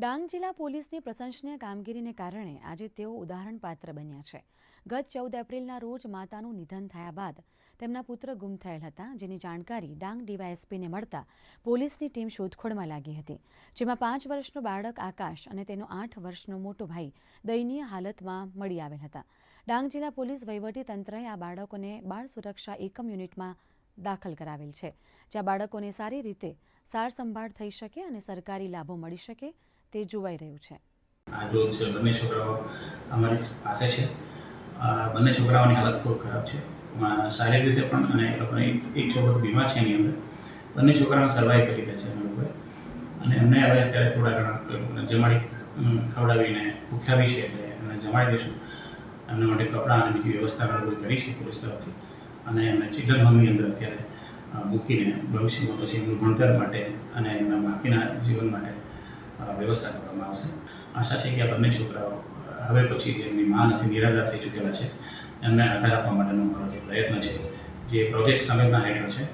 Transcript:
ડાંગ જિલ્લા પોલીસની પ્રશંસનીય કામગીરીને કારણે આજે તેઓ ઉદાહરણપાત્ર બન્યા છે. ગત ચૌદ એપ્રિલના રોજ માતાનું નિધન થયા બાદ તેમના પુત્ર ગુમ થયેલ હતા, જેની જાણકારી ડાંગ ડીવાયએસપીને મળતા પોલીસની ટીમ શોધખોળમાં લાગી હતી. જેમાં પાંચ વર્ષનું બાળક આકાશ અને તેનો આઠ વર્ષનો મોટો ભાઈ દયનીય હાલતમાં મળી આવેલ હતા. ડાંગ જિલ્લા પોલીસ તંત્રએ આ બાળકોને બાળ સુરક્ષા એકમ યુનિટમાં દાખલ કરાવેલ છે. જ્યાં બાળકોને સારી રીતે સાર સંભાળ થઈ શકે અને સરકારી લાભો મળી શકે તે જોવાઈ રહ્યું છે. આ રોજ બંને છોકરાઓ અમારી પાસે છે. બંને છોકરાઓની હાલત ખૂબ ખરાબ છે. શારીરિક રીતે પણ અને એ લોકોને એક છોકરો બીમાર છે એની અંદર. બંને છોકરાઓ સર્વાઈવ કરી રહ્યા છે અમે લોકોએ અને એમને હવે અત્યારે થોડા ઘણા જમાડી ખવડાવીને ભૂખ્યાવી છે એટલે એમને જમાડી દઈશું. એમના માટે કપડાં અને બીજી વ્યવસ્થા અમે કરી છે પોલીસ તરફથી. અને એમને ચિલ્ડ્રન હોમની અંદર અત્યારે મૂકીને ભવિષ્યમાં પછી એમનું ભણતર માટે અને એમના બાકીના જીવન માટે વ્યવસ્થા કરવામાં આવશે. આશા છે કે આ બંને છોકરાઓ હવે પછી જે એમની મા નથી નિરાધાર થઈ ચૂકેલા છે, એમને આધાર આપવા માટેનો મારો જે પ્રયત્ન છે, જે પ્રોજેક્ટ સંવેદના હેઠળ છે